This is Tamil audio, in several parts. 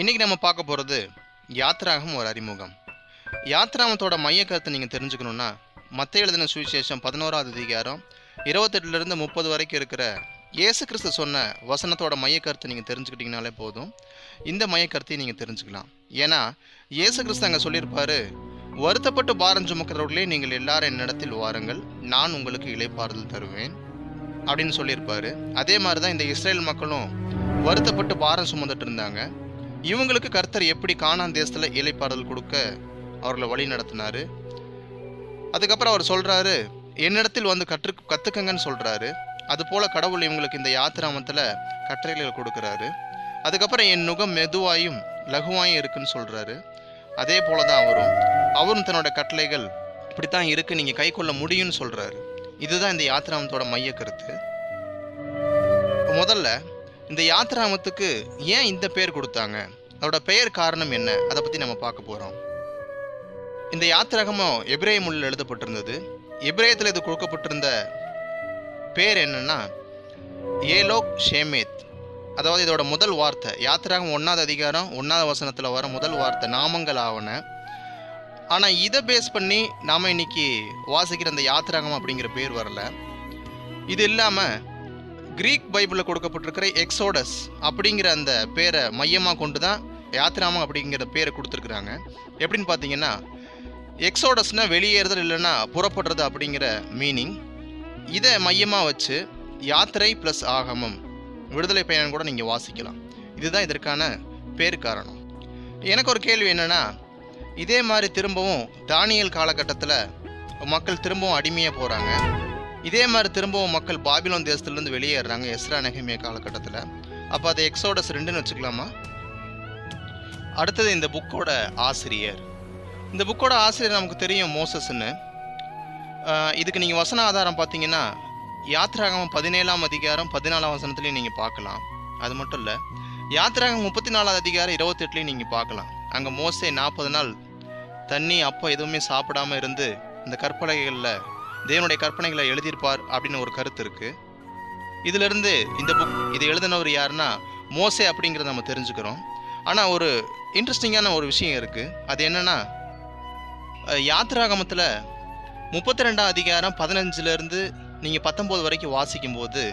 இன்னைக்கு நம்ம பார்க்க போகிறது யாத்ராகம் ஒரு அறிமுகம். யாத்ராமத்தோட மைய கருத்தை நீங்கள் தெரிஞ்சுக்கணுன்னா மத்த எழுதின சுவிசேஷம் பதினோராவது அதிகாரம் இருபத்தெட்டுலேருந்து முப்பது வரைக்கும் இருக்கிற இயேசு கிறிஸ்து சொன்ன வசனத்தோட மைய கருத்தை நீங்கள் தெரிஞ்சுக்கிட்டீங்கனாலே போதும். இந்த மைய கருத்தையும் நீங்கள் தெரிஞ்சுக்கலாம். ஏன்னா இயேசு கிறிஸ்து அங்கே சொல்லியிருப்பாரு வருத்தப்பட்டு பாரம் சுமக்கிறவர்களே நீங்கள் எல்லாரும் என்னிடத்தில் வாருங்கள். நான் உங்களுக்கு இலைப்பாறுதல் தருவேன். அப்படின்னு சொல்லியிருப்பார். அதே மாதிரி தான் இந்த இஸ்ரேல் மக்களும் வருத்தப்பட்டு பாரம் சுமந்துட்டு இருந்தாங்க. இவங்களுக்கு கர்த்தர் எப்படி காணான் தேசத்தில் இலைப்பாறுதல் கொடுக்க அவர்களை வழி நடத்தினாரு. அதுக்கப்புறம் அவர் சொல்கிறாரு என்னிடத்தில் வந்து கற்று கற்றுக்கங்கன்னு சொல்கிறாரு அதுபோல் கடவுள் இவங்களுக்கு இந்த யாத்திராமத்தில் கட்டளைகள் கொடுக்குறாரு. அதுக்கப்புறம் என் நுகம் மெதுவாயும் லகுவாயும் இருக்குன்னு சொல்கிறாரு அதே போல தான் அவரும் அவரும் தன்னோட கட்டளைகள் இப்படித்தான் இருக்குது நீங்கள் கை கொள்ள முடியும்னு சொல்கிறாரு இதுதான் இந்த யாத்திராமத்தோட மைய கருத்து. முதல்ல இந்த யாத்திராமத்துக்கு ஏன் இந்த பேர் கொடுத்தாங்க? அதோட பெயர் காரணம் என்ன? அதை பற்றி நம்ம பார்க்க போகிறோம் இந்த யாத்திராகமும் எபிரேய மொழியில் எழுதப்பட்டிருந்தது. எபிரேயத்தில் இது கொடுக்கப்பட்டிருந்த பேர் என்னென்னா ஏலோக் ஷேமேத். அதாவது இதோட முதல் வார்த்தை யாத்திராகம் ஒன்றாவது அதிகாரம் ஒன்றாவது வசனத்தில் வர முதல் வார்த்தை நாமங்கள் ஆவன. ஆனால் இதை பேஸ் பண்ணி நாம் இன்னைக்கு வாசிக்கிற அந்த யாத்திராகம் அப்படிங்கிற பேர் வரல. இது இல்லாமல் கிரீக் பைபிளில் கொடுக்கப்பட்டிருக்கிற எக்ஸோடஸ் அப்படிங்கிற அந்த பேரை மையமாக கொண்டு தான் யாத்ராமம் அப்படிங்கிற பேரை கொடுத்துருக்குறாங்க. எப்படின்னு பார்த்தீங்கன்னா எக்ஸோடஸ்னால் வெளியேறுதல் இல்லைன்னா புறப்படுறது அப்படிங்கிற மீனிங் இதை மையமாக வச்சு யாத்திரை ப்ளஸ் ஆகமம் விடுதலை பயணம் கூட நீங்கள் வாசிக்கலாம். இதுதான் இதற்கான பேர் காரணம். எனக்கு ஒரு கேள்வி என்னென்னா இதே மாதிரி திரும்பவும் தானியல் காலகட்டத்தில் மக்கள் திரும்பவும் அடிமையாக போகிறாங்க இதே மாதிரி திரும்பவும் மக்கள் பாபிலோன் தேசத்துலேருந்து வெளியேறாங்க எஸ்ரா நெகமிய காலகட்டத்தில். அப்போ அதை எக்ஸோடஸ் ரெண்டுன்னு வச்சுக்கலாமா? அடுத்தது இந்த புக்கோட ஆசிரியர். இந்த புக்கோட ஆசிரியர் நமக்கு தெரியும் மோசஸ்ன்னு. இதுக்கு நீங்கள் வசன ஆதாரம் பார்த்தீங்கன்னா யாத்ராகம் பதினேழாம் அதிகாரம் பதினாலாம் வசனத்துலேயும் நீங்கள் பார்க்கலாம். அது மட்டும் இல்லை யாத்ராகம் முப்பத்தி நாலாவது அதிகாரம் இருபத்தெட்டுலேயும் நீங்கள் பார்க்கலாம். அங்கே மோசே நாற்பது நாள் தண்ணி அப்போ எதுவுமே சாப்பிடாம இருந்து இந்த கற்பனைகளில் தேவனுடைய கற்பனைகளை எழுதியிருப்பார் அப்படின்னு ஒரு கருத்து இருக்குது இதிலிருந்து இந்த புக் இது எழுதினவர் யாருன்னா மோசே அப்படிங்கிறத நம்ம தெரிஞ்சுக்கிறோம். ஆனால் ஒரு இன்ட்ரெஸ்டிங்கான ஒரு விஷயம் இருக்குது அது என்னென்னா யாத்ராகமத்தில் முப்பத்தி ரெண்டாம் அதிகாரம் பதினஞ்சுலேருந்து நீங்கள் பத்தொம்போது வரைக்கும் வாசிக்கும் போது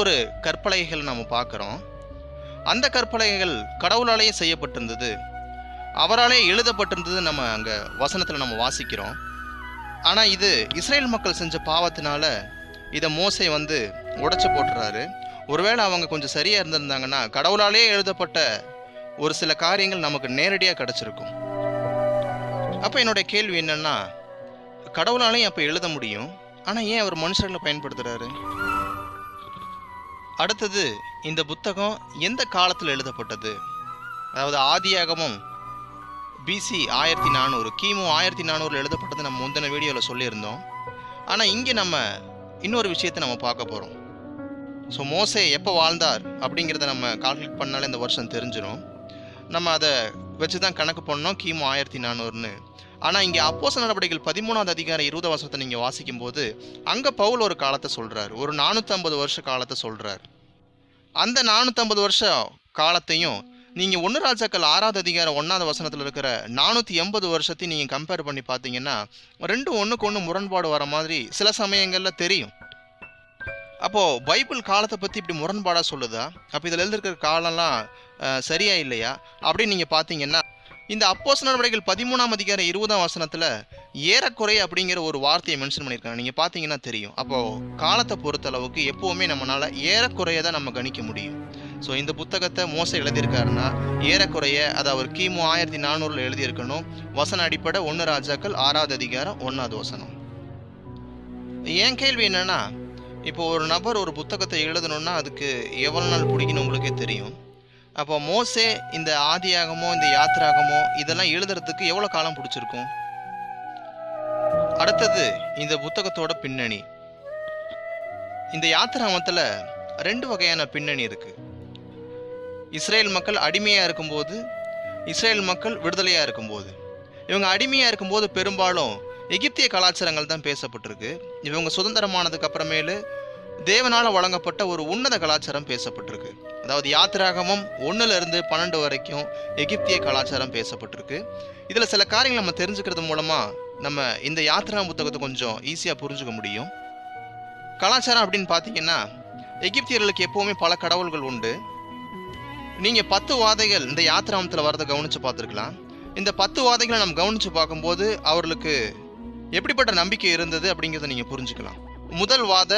ஒரு கற்பலகைகள் நம்ம பார்க்குறோம். அந்த கற்பலகைகள் கடவுளாலேயே செய்யப்பட்டிருந்தது. அவராலே எழுதப்பட்டிருந்தது நம்ம அங்கே வசனத்தில் நம்ம வாசிக்கிறோம். ஆனால் இது இஸ்ரேல் மக்கள் செஞ்ச பாவத்தினால இதை மோசை வந்து உடைச்சி போட்டுறாரு. ஒருவேளை அவங்க கொஞ்சம் சரியாக இருந்திருந்தாங்கன்னா கடவுளாலே எழுதப்பட்ட ஒரு சில காரியங்கள் நமக்கு நேரடியாக கிடச்சிருக்கும். அப்போ என்னுடைய கேள்வி என்னென்னா கடவுளாலையும் அப்போ எழுத முடியும். ஆனால் ஏன் அவர் மனுஷர்களை பயன்படுத்துகிறாரு அடுத்தது இந்த புத்தகம் எந்த காலத்தில் எழுதப்பட்டது? அதாவது ஆதியாகமும் பிசி ஆயிரத்தி நானூறு. கிமு ஆயிரத்தி நானூறில் எழுதப்பட்டது நம்ம முந்தின வீடியோவில் சொல்லியிருந்தோம். ஆனால் இங்கே நம்ம இன்னொரு விஷயத்தை நம்ம பார்க்க போகிறோம் ஸோ மோசே எப்போ வாழ்ந்தார் அப்படிங்கிறத நம்ம கால்குலேட் பண்ணாலே இந்த வருஷம் தெரிஞ்சிடும் நம்ம அதை வச்சு தான் கணக்கு பண்ணோம் கிமு ஆயிரத்தி நானூறுன்னு. ஆனால் இங்கே அப்போச நடவடிக்கைகள் பதிமூணாவது அதிகாரம் இருபது வருஷத்தை நீங்கள் வாசிக்கும்போது அங்கே பவுல் ஒரு காலத்தை சொல்கிறார் ஒரு நானூற்றம்பது வருஷ காலத்தை சொல்கிறார் அந்த நானூற்றம்பது வருஷ காலத்தையும் நீங்கள் ஒன்று ராஜாக்கள் ஆறாவது அதிகாரம் ஒன்றாவது வசனத்தில் இருக்கிற நானூற்றி எண்பது வருஷத்தையும் நீங்கள் கம்பேர் பண்ணி பார்த்தீங்கன்னா ரெண்டும் ஒன்றுக்கு ஒன்று முரண்பாடு வர மாதிரி சில சமயங்களில் தெரியும். அப்போது பைபிள் காலத்தை பற்றி இப்படி முரண்பாடாக சொல்லுதா? அப்போ இதில் எழுதிருக்கிற காலம்லாம் சரியா இல்லையா? அப்படின்னு நீங்கள் பார்த்தீங்கன்னா இந்த அப்போஸ் நடவடிக்கைகள் பதிமூணாம் அதிகாரம் இருபதாம் வசனத்தில் ஏறக்குறைய அப்படிங்கிற ஒரு வார்த்தையை மென்ஷன் பண்ணியிருக்காங்க. நீங்கள் பார்த்தீங்கன்னா தெரியும். அப்போது காலத்தை பொறுத்தளவுக்கு எப்போவுமே நம்மளால் ஏறக்குறைய தான் நம்ம கணிக்க முடியும். ஸோ இந்த புத்தகத்தை மோச எழுதியிருக்காருன்னா ஏறக்குறைய அதை அவர் கிமு ஆயிரத்தி நானூறில் எழுதியிருக்கணும். வசன அடிப்படை ஒன்று ராஜாக்கள் ஆறாவது அதிகாரம் ஒன்றாவது வசனம். என் கேள்வி என்னென்னா இப்போ ஒரு நபர் ஒரு புத்தகத்தை எழுதணும்னா அதுக்கு எவ்வளோ நாள் பிடிக்கணும் உங்களுக்கே தெரியும். அப்போ மோசே இந்த ஆதியாகமோ இந்த யாத்திராகமோ இதெல்லாம் எழுதுறதுக்கு எவ்வளோ காலம் பிடிச்சிருக்கும்? அடுத்தது இந்த புத்தகத்தோட பின்னணி. இந்த யாத்திராமத்தில் ரெண்டு வகையான பின்னணி இருக்குது இஸ்ரேல் மக்கள் அடிமையாக இருக்கும்போது இஸ்ரேல் மக்கள் விடுதலையாக இருக்கும்போது. இவங்க அடிமையாக இருக்கும்போது பெரும்பாலும் எகிப்திய கலாச்சாரங்கள் தான் பேசப்பட்டிருக்கு. இவங்க சுதந்திரமானதுக்கு அப்புறமேலு தேவனால் வழங்கப்பட்ட ஒரு உன்னத கலாச்சாரம் பேசப்பட்டிருக்கு. அதாவது யாத்திராகமம் ஒன்றுலேருந்து பன்னெண்டு வரைக்கும் எகிப்திய கலாச்சாரம் பேசப்பட்டிருக்கு. இதில் சில காரியங்கள் நம்ம தெரிஞ்சுக்கிறது மூலமாக நம்ம இந்த யாத்திரா புத்தகத்தை கொஞ்சம் ஈஸியாக புரிஞ்சுக்க முடியும். கலாச்சாரம் அப்படின்னு பார்த்தீங்கன்னா எகிப்தியர்களுக்கு எப்போவுமே பல கடவுள்கள் உண்டு. நீங்கள் பத்து வாதைகள் இந்த யாத்திராமத்தில் வரதை கவனித்து பார்த்துருக்கலாம். இந்த பத்து வாதைகளை நம்ம கவனித்து பார்க்கும்போது அவர்களுக்கு எப்படிப்பட்ட நம்பிக்கை இருந்தது அப்படிங்கிறத நீங்கள் புரிஞ்சுக்கலாம். முதல் வாத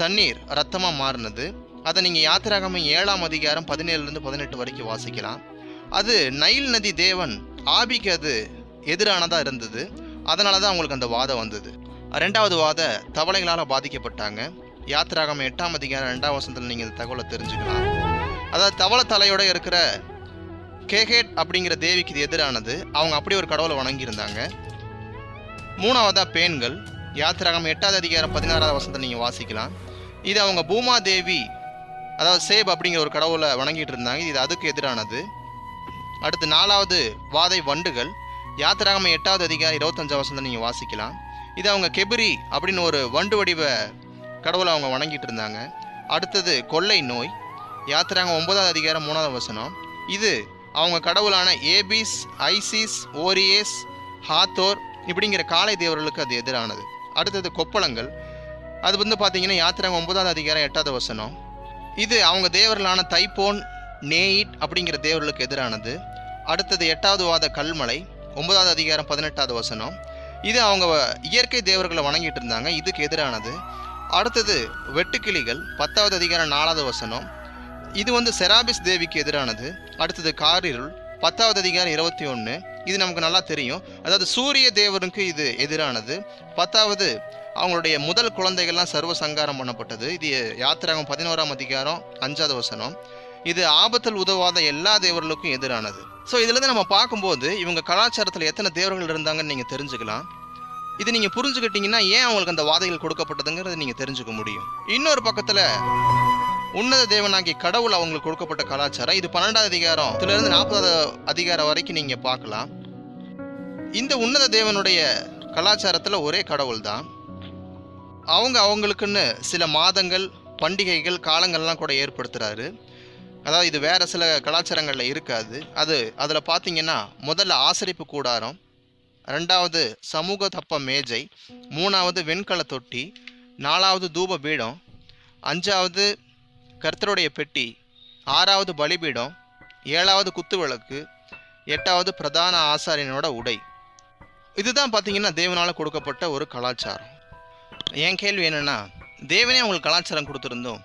தண்ணீர் ரத்தமாக மாறினது. அதை நீங்கள் யாத்திராகம ஏழாம் அதிகாரம் பதினேழுலேருந்து பதினெட்டு வரைக்கும் வாசிக்கலாம். அது நைல் நதி தேவன் ஆபிக்கு அது எதிரானதாக இருந்தது. அதனால தான் அவங்களுக்கு அந்த வாதம் வந்தது. ரெண்டாவது வாத தவளைகளால் பாதிக்கப்பட்டாங்க. யாத்திராகம எட்டாம் அதிகாரம் ரெண்டாம் வசனத்தில் நீங்கள் இந்த தகவலை தெரிஞ்சுக்கலாம். அதாவது தவளை தலையோட இருக்கிற கேகேட் அப்படிங்கிற தேவிக்கு இது எதிரானது. அவங்க அப்படி ஒரு கடவுளை வணங்கியிருந்தாங்க. மூணாவதா பேன்கள் யாத்திராகம் எட்டாவது அதிகாரம் பதினாறாவது வருஷத்தை நீங்கள் வாசிக்கலாம். இது அவங்க பூமா தேவி அதாவது சேப் அப்படிங்கிற ஒரு கடவுளை வணங்கிட்டு இருந்தாங்க இது அதுக்கு எதிரானது. அடுத்து நாலாவது வாதை வண்டுகள். யாத்திராகம எட்டாவது அதிகாரம் இருபத்தஞ்சாவது வருஷத்தை நீங்கள் வாசிக்கலாம். இது அவங்க கெபிரி அப்படின்னு ஒரு வண்டு வடிவ கடவுளை அவங்க வணங்கிட்டு இருந்தாங்க அடுத்தது கொள்ளை நோய். யாத்திராங்க ஒன்பதாவது அதிகாரம் மூணாவது வசனம். இது அவங்க கடவுளான ஏபிஸ் ஐசிஸ் ஓரியேஸ் ஹாத்தோர் இப்படிங்கிற காலை தேவர்களுக்கு அது எதிரானது. அடுத்தது கொப்பளங்கள். அது வந்து பார்த்தீங்கன்னா யாத்திராங்க ஒன்பதாவது அதிகாரம் எட்டாவது வசனம். இது அவங்க தேவர்களான தைப்போன் நேயிட் அப்படிங்கிற தேவர்களுக்கு எதிரானது. அடுத்தது எட்டாவது வாத கல்மலை ஒன்பதாவது அதிகாரம் பதினெட்டாவது வசனம். இது அவங்க இயற்கை தேவர்களை வணங்கிட்டு இருந்தாங்க இதுக்கு எதிரானது. அடுத்தது வெட்டுக்கிளிகள் பத்தாவது அதிகாரம் நாலாவது வசனம். இது வந்து செராபிஸ் தேவிக்கு எதிரானது. அடுத்தது காரிருள் பத்தாவது அதிகாரம் இருபத்தி ஒன்று இது நமக்கு நல்லா தெரியும். அதாவது சூரிய தேவனுக்கு இது எதிரானது. பத்தாவது அவங்களுடைய முதல் குழந்தைகள்லாம் சர்வ சங்காரம் பண்ணப்பட்டது. இது யாத்திராகம் பதினோராம் அதிகாரம் அஞ்சாவது வசனம். இது ஆபத்தில் உதவாத எல்லா தேவர்களுக்கும் எதிரானது. ஸோ இதுலேருந்து நம்ம பார்க்கும்போது இவங்க கலாச்சாரத்தில் எத்தனை தேவர்கள் இருந்தாங்கன்னு நீங்கள் தெரிஞ்சுக்கலாம். இது நீங்கள் புரிஞ்சுக்கிட்டீங்கன்னா ஏன் அவங்களுக்கு அந்த வாதைகள் கொடுக்கப்பட்டதுங்கிறத நீங்கள் தெரிஞ்சுக்க முடியும். இன்னொரு பக்கத்தில் உன்னத தேவனாகிய கடவுள் அவங்களுக்கு கொடுக்கப்பட்ட கலாச்சாரம். இது பன்னெண்டாவது அதிகாரத்துல இருந்து நாற்பதாவது அதிகாரம் வரைக்கும் நீங்க பார்க்கலாம். இந்த உன்னத தேவனுடைய கலாச்சாரத்தில் ஒரே கடவுள் தான் அவங்க அவங்களுக்குன்னு சில மாதங்கள் பண்டிகைகள் காலங்கள்லாம் கூட ஏற்படுத்துகிறாரு அதாவது இது வேறு சில கலாச்சாரங்களில் இருக்காது. அது அதில் பார்த்தீங்கன்னா முதல்ல ஆசரிப்பு கூடாரம் ரெண்டாவது சமூக தப்ப மேஜை மூணாவது வெண்கல தொட்டி நாலாவது தூப பீடம் அஞ்சாவது கர்த்தருடைய பெட்டி ஆறாவது பலிபீடம் ஏழாவது குத்துவிளக்கு எட்டாவது பிரதான ஆசாரியனோட உடை. இதுதான் பார்த்தீங்கன்னா தேவனால் கொடுக்கப்பட்ட ஒரு கலாச்சாரம். என் கேள்வி என்னென்னா தேவனே அவங்களுக்கு கலாச்சாரம் கொடுத்துருந்தோம்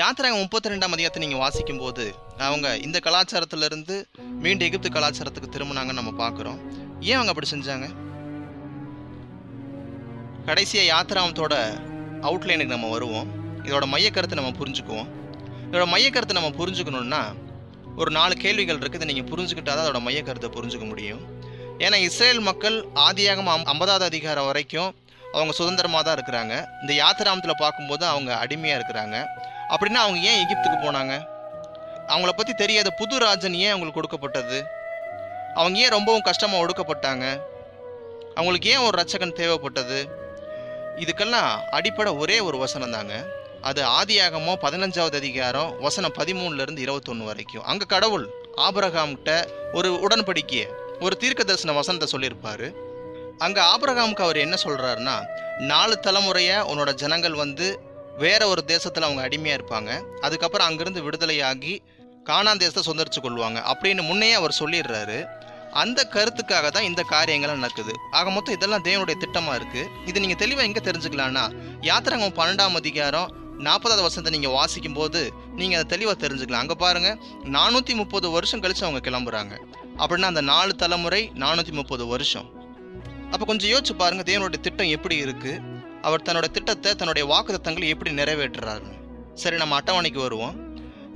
யாத்திரை முப்பத்தி ரெண்டாம் அதிகாரத்தை நீங்கள் வாசிக்கும்போது அவங்க இந்த கலாச்சாரத்திலிருந்து மீண்டும் எகிப்து கலாச்சாரத்துக்கு திரும்பினாங்கன்னு நம்ம பார்க்குறோம் ஏன் அவங்க அப்படி செஞ்சாங்க? கடைசியாக யாத்திராமத்தோட அவுட்லைனுக்கு நம்ம வருவோம். இதோட மையக்கருத்தை நம்ம புரிஞ்சுக்குவோம். இதோட மையக்கருத்தை நம்ம புரிஞ்சுக்கணுன்னா ஒரு நாலு கேள்விகள் இருக்குது நீங்கள் புரிஞ்சுக்கிட்டா தான் அதோட மையக்கருத்தை புரிஞ்சுக்க முடியும். ஏன்னா இஸ்ரேல் மக்கள் ஆதியாகம் ஐம்பதாவது அதிகாரம் வரைக்கும் அவங்க சுதந்திரமாக தான் இருக்கிறாங்க. இந்த யாத்திராமத்தில் பார்க்கும்போது அவங்க அடிமையாக இருக்கிறாங்க. அப்படின்னா அவங்க ஏன் எகிப்துக்கு போனாங்க? அவங்கள பற்றி தெரியாத புது ராஜன் ஏன் அவங்களுக்கு கொடுக்கப்பட்டது? அவங்க ஏன் ரொம்பவும் கஷ்டமாக ஒடுக்கப்பட்டாங்க? அவங்களுக்கு ஏன் ஒரு ரச்சகன் தேவைப்பட்டது? இதுக்கெல்லாம் அடிப்படை ஒரே ஒரு வசனம் தாங்க அது ஆதியாகமோ பதினஞ்சாவது அதிகாரம் வசனம் பதிமூணுலேருந்து இருபத்தொன்று வரைக்கும். அங்கே கடவுள் ஆபரகாம்கிட்ட ஒரு உடன்படிக்கைய ஒரு தீர்க்க தரிசன வசனத்தை சொல்லியிருப்பார். அங்கே ஆபரகாமுக்கு அவர் என்ன சொல்கிறாருன்னா நாலு தலைமுறையை உன்னோட ஜனங்கள் வந்து வேற ஒரு தேசத்தில் அவங்க அடிமையாக இருப்பாங்க. அதுக்கப்புறம் அங்கிருந்து விடுதலையாகி கானான் தேசத்தை சுதந்திரிச்சு கொள்வாங்க அப்படின்னு முன்னையே அவர் சொல்லிடுறாரு. அந்த கருத்துக்காக தான் இந்த காரியங்கள்லாம் நடக்குது. ஆக மொத்தம் இதெல்லாம் தேவனுடைய திட்டமாக இருக்குது இது நீங்கள் தெளிவாக எங்கே தெரிஞ்சுக்கலான்னா யாத்திரங்க பன்னெண்டாம் அதிகாரம் நாற்பதாவது வசனத்தை நீங்கள் வாசிக்கும் போது நீங்கள் அதை தெளிவாக தெரிஞ்சுக்கலாம். அங்கே பாருங்கள் நானூற்றி முப்பது வருஷம் கழித்து அவங்க கிளம்புறாங்க. அப்படின்னா அந்த நாலு தலைமுறை நானூற்றி முப்பது வருஷம். அப்போ கொஞ்சம் யோசிச்சு பாருங்கள் தேவனுடைய திட்டம் எப்படி இருக்குது அவர் தன்னோட திட்டத்தை தன்னுடைய வாக்குத்தங்களை எப்படி நிறைவேற்றுறாரு? சரி நம்ம அட்டவணைக்கு வருவோம்.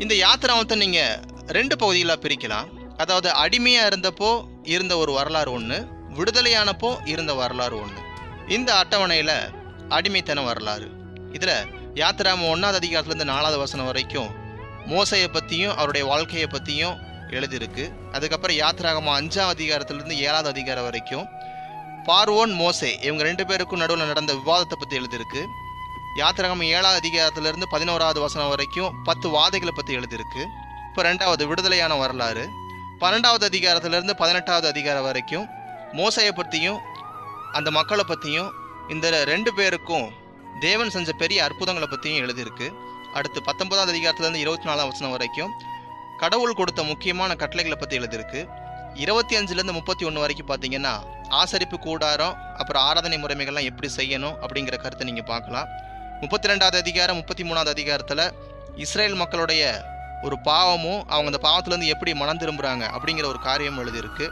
இந்த யாத்திராவத்தை நீங்கள் ரெண்டு பகுதிகளாக பிரிக்கலாம். அதாவது அடிமையாக இருந்தப்போ இருந்த ஒரு வரலாறு ஒன்று விடுதலையானப்போ இருந்த வரலாறு ஒன்று இந்த அட்டவணையில் அடிமைத்தன வரலாறு. இதில் யாத்திராம ஒன்றாவது அதிகாரத்துலேருந்து நாலாவது வசனம் வரைக்கும் மோசையை பற்றியும் அவருடைய வாழ்க்கையை பற்றியும் எழுதியிருக்கு. அதுக்கப்புறம் யாத்திராகமம் அஞ்சாம் அதிகாரத்திலிருந்து ஏழாவது அதிகாரம் வரைக்கும் பார்வோன் மோசே இவங்க ரெண்டு பேருக்கும் நடுவில் நடந்த விவாதத்தை பற்றி எழுதியிருக்கு. யாத்திராகமம் ஏழாவது அதிகாரத்திலிருந்து பதினோராவது வசனம் வரைக்கும் பத்து வாதைகளை பற்றி எழுதியிருக்கு. இப்போ ரெண்டாவது விடுதலையான வரலாறு. பன்னெண்டாவது அதிகாரத்திலிருந்து பதினெட்டாவது அதிகாரம் வரைக்கும் மோசையை பற்றியும் அந்த மக்களை பற்றியும் இந்த ரெண்டு பேருக்கும் தேவன் செஞ்ச பெரிய அற்புதங்களை பற்றியும் எழுதியிருக்கு. அடுத்து பத்தொன்பதாவது அதிகாரத்திலேருந்து இருபத்தி நாலாம் வசனம் வரைக்கும் கடவுள் கொடுத்த முக்கியமான கட்டளைகளை பற்றி எழுதியிருக்கு. இருபத்தி அஞ்சுலேருந்து முப்பத்தி ஒன்று வரைக்கும் பார்த்தீங்கன்னா ஆசரிப்பு கூடாரம் அப்புறம் ஆராதனை முறைமைகள்லாம் எப்படி செய்யணும் அப்படிங்கிற கருத்தை நீங்கள் பார்க்கலாம். முப்பத்தி ரெண்டாவது அதிகாரம் முப்பத்தி மூணாவது அதிகாரத்தில் இஸ்ரேல் மக்களுடைய ஒரு பாவமும் அவங்க அந்த பாவத்துலேருந்து எப்படி மனம் திரும்புகிறாங்க அப்படிங்கிற ஒரு காரியம் எழுதியிருக்கு.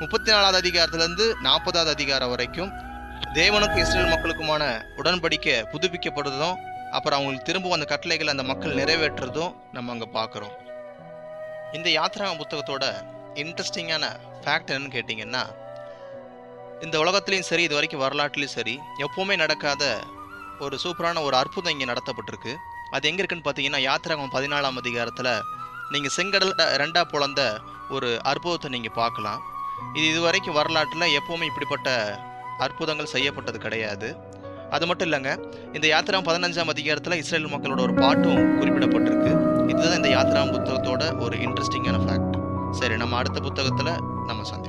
முப்பத்தி நாலாவது அதிகாரத்துலேருந்து நாற்பதாவது அதிகாரம் வரைக்கும் தேவனுக்கும் இஸ்ரேல் மக்களுக்குமான உடன்படிக்கை புதுப்பிக்கப்படுறதும் அப்புறம் அவங்களுக்கு திரும்பவும் அந்த கட்டளைகளை அந்த மக்கள் நிறைவேற்றுறதும் நம்ம அங்கே பார்க்குறோம். இந்த யாத்ரா புத்தகத்தோட இன்ட்ரெஸ்டிங்கான ஃபேக்ட் என்னன்னு கேட்டிங்கன்னா இந்த உலகத்துலேயும் சரி இது வரைக்கும் வரலாற்றுலேயும் சரி எப்போவுமே நடக்காத ஒரு சூப்பரான ஒரு அற்புதம் இங்கே நடத்தப்பட்டிருக்கு. அது எங்கே இருக்குன்னு பார்த்தீங்கன்னா யாத்திராகம் பதினாலாம் அதிகாரத்தில் நீங்கள் செங்கடல் ரெண்டாக பிளந்த ஒரு அற்புதத்தை நீங்கள் பார்க்கலாம். இது இதுவரைக்கும் வரலாற்றில் எப்போவுமே இப்படிப்பட்ட அற்புதங்கள் செய்யப்பட்டது கிடையாது. அது மட்டும் இல்லைங்க இந்த யாத்திரா பதினஞ்சாம் அதிகாரத்தில் இஸ்ரேல் மக்களோட ஒரு பாட்டும் குறிப்பிடப்பட்டிருக்கு. இதுதான் இந்த யாத்திரா புத்தகத்தோட ஒரு இன்ட்ரெஸ்டிங்கான ஃபேக்ட் சரி நம்ம அடுத்த புத்தகத்தில் நம்ம சந்திப்போம்.